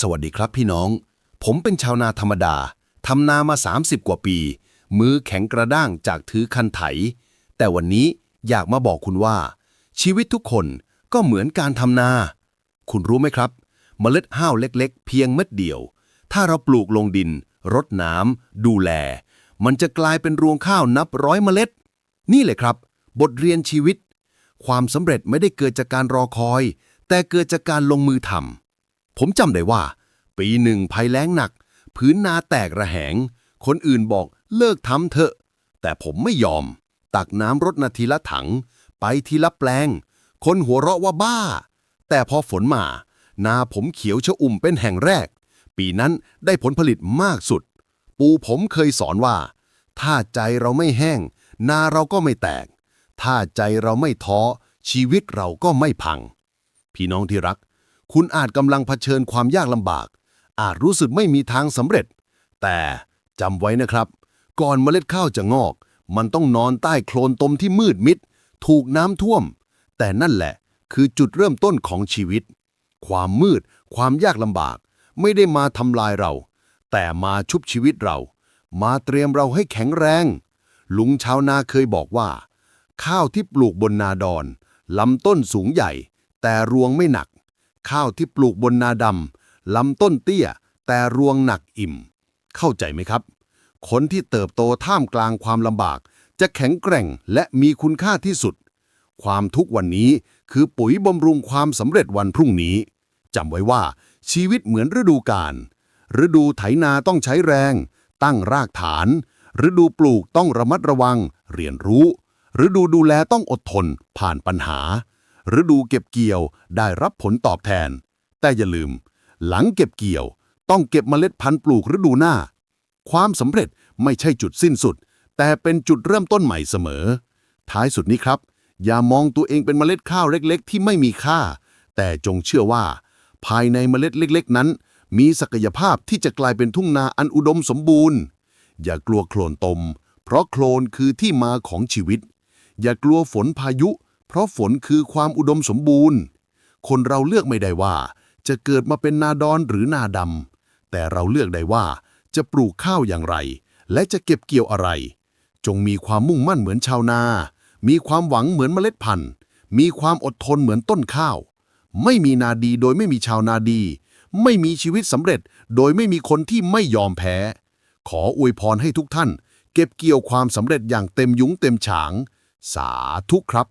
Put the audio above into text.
สวัสดีครับพี่น้อง ผมเป็นชาวนาธรรมดา ทำนามา 30 กว่าปี มือแข็งกระด้างจากถือคันไถ แต่วันนี้อยากมาบอกคุณว่า ชีวิตทุกคนก็เหมือนการทำนา คุณรู้ไหมครับ เมล็ดห้าวเล็กๆ เพียงเม็ดเดียว ถ้าเราปลูกลงดิน รดน้ำดูแล มันจะกลายเป็นรวงข้าวนับร้อยเมล็ด นี่เลยครับ บทเรียนชีวิต ความสำเร็จไม่ได้เกิดจากการรอคอย แต่เกิดจากการลงมือทำ ผมจำได้ว่า ปีหนึ่งภัยแล้งหนัก พื้นนาแตกระแหง คนอื่นบอกเลิกทำเถอะ แต่ผมไม่ยอม ตักน้ำรดนาทีละถัง ไปทีละแปลง คนหัวเราะว่าบ้า แต่พอฝนมา นาผมเขียวชอุ่มเป็นแห่งแรก ปีนั้นได้ผลผลิตมากสุด ปูผมเคยสอนว่า ถ้าใจเราไม่แห้ง นาเราก็ไม่แตก ถ้าใจเราไม่ท้อชีวิตเราก็ไม่พัง พี่น้องที่รัก คุณอาจกำลังเผชิญความยากลำบาก อาจรู้สึกไม่มีทางสำเร็จ แต่จำไว้นะครับ ก่อนเมล็ดข้าวจะงอก มันต้องนอนใต้โคลนตมที่มืดมิด ถูกน้ำท่วม แต่นั่นแหละคือจุดเริ่มต้นของชีวิต ความมืด ความยากลำบาก ไม่ได้มาทำลายเรา แต่มาชุบชีวิตเรา มาเตรียมเราให้แข็งแรง ลุงชาวนาเคยบอกว่า ข้าวที่ปลูกบนนาดอนลำต้นสูงใหญ่ แต่รวงไม่หนัก ข้าวที่ปลูกบนนาดำลำต้นเตี้ย แต่รวงหนักอิ่ม เข้าใจไหมครับ คนที่เติบโตท่ามกลางความลำบาก จะแข็งแกร่งและมีคุณค่าที่สุด ความทุกวันนี้คือปุ๋ยบำรุงความสำเร็จวันพรุ่งนี้จำไว้ว่าชีวิตเหมือนฤดูกาลฤดูไถนาต้องใช้แรง ตั้งรากฐาน ฤดูปลูกต้องระมัดระวัง เรียนรู้ ฤดูดูแลต้องอดทนผ่านปัญหา ฤดูเก็บเกี่ยวได้รับผลตอบแทน แต่อย่าลืม หลังเก็บเกี่ยว ต้องเก็บเมล็ดพันธุ์ปลูกฤดูหน้า ความสำเร็จไม่ใช่จุดสิ้นสุด แต่เป็นจุดเริ่มต้นใหม่เสมอ ท้ายสุดนี้ครับ อย่ามองตัวเองเป็นเมล็ดข้าวเล็กๆ ที่ไม่มีค่า แต่จงเชื่อว่า ภายในเมล็ดเล็กๆ นั้น มีศักยภาพที่จะกลายเป็นทุ่งนาอันอุดมสมบูรณ์ อย่ากลัวโคลนตม เพราะโคลนคือที่มาของชีวิต อย่ากลัวฝนพายุ เพราะฝนคือความอุดมสมบูรณ์ คนเราเลือกไม่ได้ว่า จะเกิดมาเป็นนาดอนหรือนาดำแต่เราเลือกได้ว่า จะปลูกข้าวอย่างไร และจะเก็บเกี่ยวอะไร จงมีความมุ่งมั่นเหมือนชาวนา มีความหวังเหมือนเมล็ดพันธุ์ มีความอดทนเหมือนต้นข้าว ไม่มีนาดีโดยไม่มีชาวนาดี ไม่มีชีวิตสำเร็จ โดยไม่มีคนที่ไม่ยอมแพ้ ขออวยพรให้ทุกท่าน เก็บเกี่ยวความสำเร็จอย่างเต็มยุ้งเต็มฉาง สาธุครับ